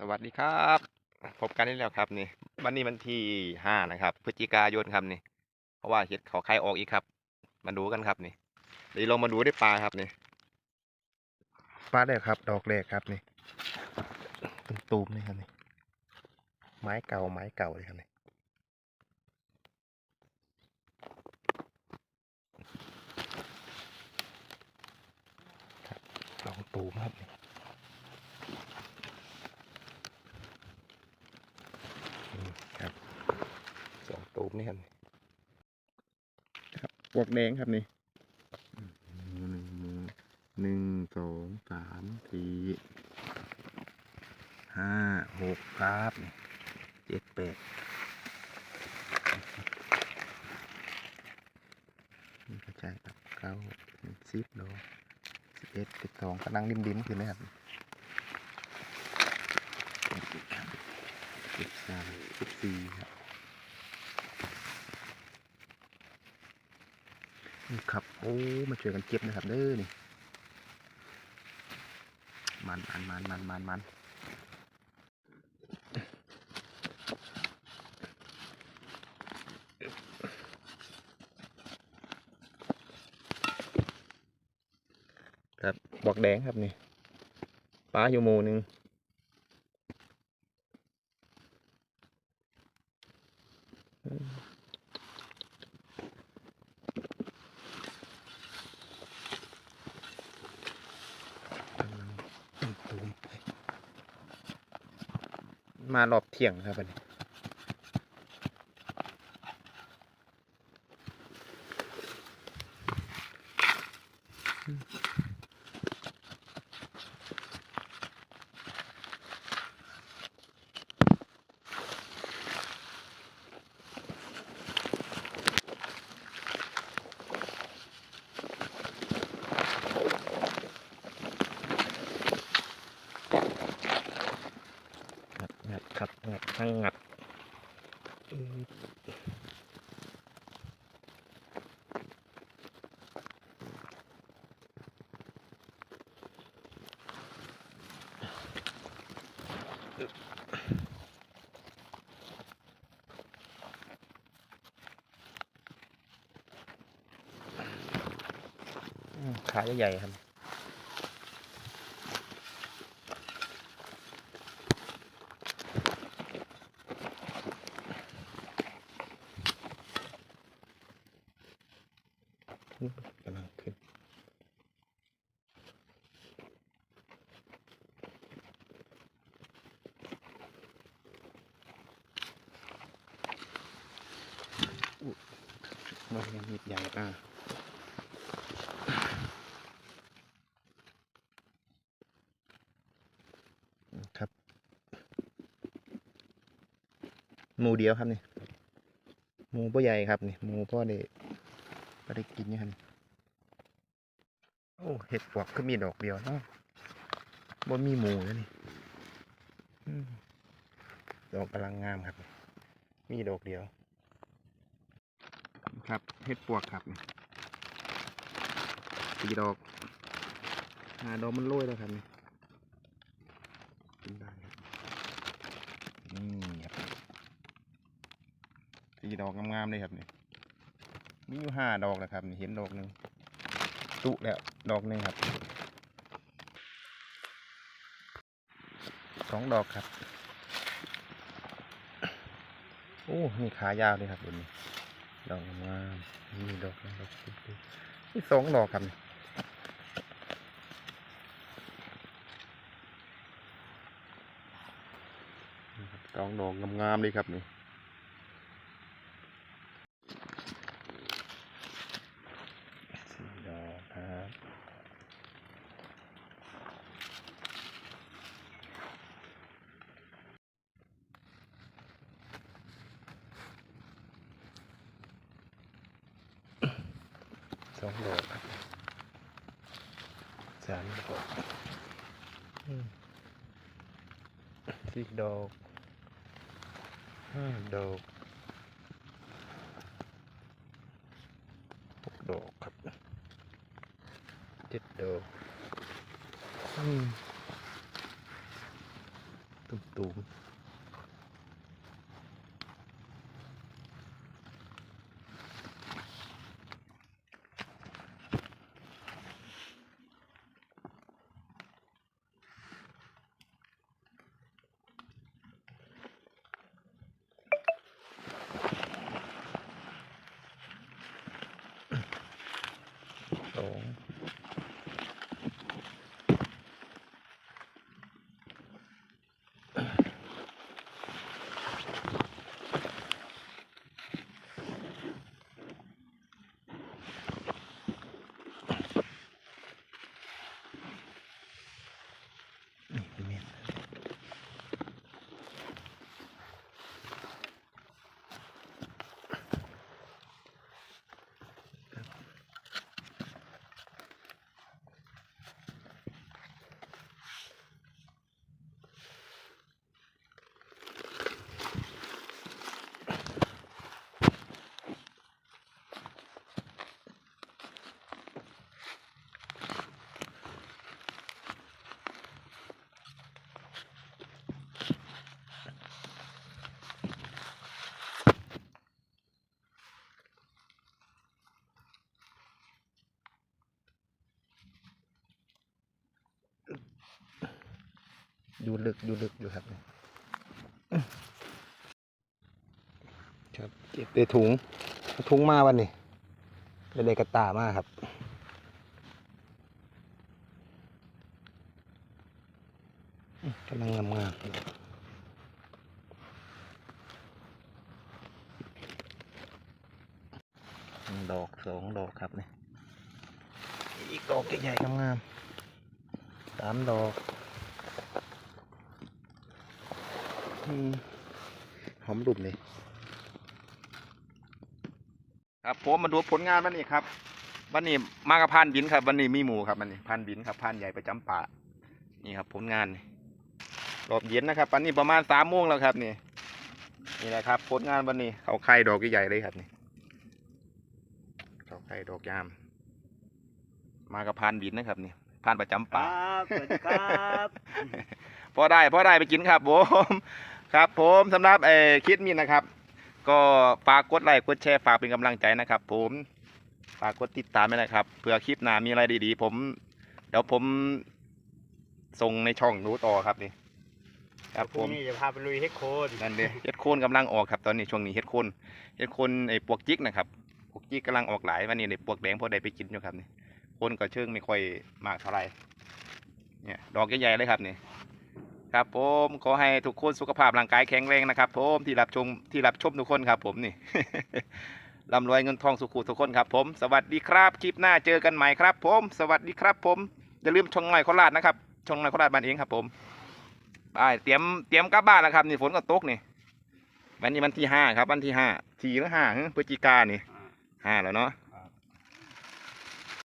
สวัสดีครับ พบกันได้แล้วครับนี่วันนี้วันที่ห้านะครับ พฤศจิกายนครับนี่เพราะว่าเห็ดเขาใครออกอีกครับ มาดูกันครับนี่เดี๋ยวเรามาดูได้ปลาครับนี่ปลาแรกครับ ดอกแรกครับนี่ตูมๆนี่ครับนี่ไม้เก่าไม้เก่าเลยครับนี่ครับสองตูมครับนี่ อืมครับสอง ตูมนี่ครับนี่ครับปวกแดงครับนี่อืมหนึ่งหนึ่งสองสามสี่ห้าหกครับนี่เจ็ดแปดนี่ก็ใช่ครับเก้าสิบโลสิบเอ็ดสิบสองกำลังริมๆขึ้นเลยครับสิบสามสิบสี่ครับ นี่ครับ โอ้มาช่วยกันเก็บนะครับเด้อนี่มันมันมันมันมันมันครับบอกแดงครับนี่ปลาอยู่หมูหนึ่งอืม กำลังตูม มารอบเที่ยงครับอันนี้งัดงัดครับงัดทั้งงัดอืม อืมขาใหญ่ๆครับ กำลังขึ้นอุ๊ยมันยังมีด ใหญ่อะครับหมูเดียวครับนี่หมูพ่อใหญ่ครับนี่หมูพ่อได้พ่อได้กินนี่ครับโอ้เห็ดปวกก็มีดอกเดียวเนาะบ่มีหมูแล้วนี่ดอกกำลังงามครับ มีดอกเดียว ครับเห็ดปวกครับนี่สีดอกหาดอกมันโรยแล้วครับนี่กินได้ครับนี่ครับสีดอกงามๆเลยครับนี่มีอยู่ห้าดอกแล้วครับนี่เห็นดอกหนึ่งตุแล้วดอกหนึ่งครับสองดอกครับ โอ้ นี่ขายาวเลยครับบนนี้ ดอกงามนี่ดอกนะดอกนี่สองดอกครับสองดอกงามๆเลยครับนี่สี่ดอกครับ สองดอกครับสามดอกอืมสี่ดอกห้าดอกหกดอกครับเจ็ดดอกอืมตุ้มตูมสองนี่เป็นเม็ด อยู่ลึกอยู่ลึกอยู่ครับเนี่ยครับเก็บในถุงถุงมาวันนี้เป็นเลยกระตามาครับกำลังงามงามดอกสองดอกครับนี่อีกดอกใหญ่ๆงามๆสามดอกอืม หอมดุมเลยครับผมมาดูผลงานวันนี้ครับวันนี้มากับพานบินครับวันนี้มีหมูครับวันนี้พานบินครับพานใหญ่ประจำป่านี่ครับผลงานนี่รอบเย็นนะครับวันนี้ประมาณสามโมงแล้วครับนี่นี่แหละครับผลงานวันนี้เขาไข่ดอกใหญ่ๆเลยครับนี่เขาไข่ดอกยาม มากับพานบินนะครับนี่พานประจำคป่ารับสวัสดีครับพอได้พอได้ไปกินครับผม ครับผมสำหรับเออคิดมินนะครับ ก็ฝากกดไลค์กดแชร์ฝากเป็นกำลังใจนะครับ ผมฝากกดติดตามด้วยนะครับเผื่อคลิปหน้ามีอะไรดีๆ ผม เดี๋ยวผมส่งในช่องรู้ต่อครับนี่ครับพผรุ่งมนี้จะพาไปลุยเฮ็ดโคนนั่นเด้เฮ็ดโคนกำลังออกครับตอนนี้ช่วงนี้เฮ็ดโคนเฮ็ดโคนไอ้ปวกจิกนะครับปวกจิกกำลังออกหลายวันนี้ในปวกแดงพอได้ไปกินอยู่ครับนี่โคนก็เชิงไม่ค่อยมากเท่าไหร่เนี่ยดอกใหญ่ๆเลยครับนี่ ครับผมขอให้ทุกคนสุขภาพร่างกายแข็งแรงนะครับผมที่รับชมที่รับชมทุกคนครับผมนี่ร่ำรวยเงินทองสุขุทุกคนครับผม สวัสดีครับคลิปหน้าเจอกันใหม่ครับผม สวัสดีครับผมอย่าลืมชงหน่อยโคราชนะครับชงหน่อยโคราชบ้านเองครับผมไปเตรียมเตรียมกลับบ้านแล้วครับ นี่ฝนก็ตกนี่วันนี้วันที่ห้าครับวันที่ห้าสี่หรือห้าฮะพฤศจิกานี่ห้าแล้วเนาะ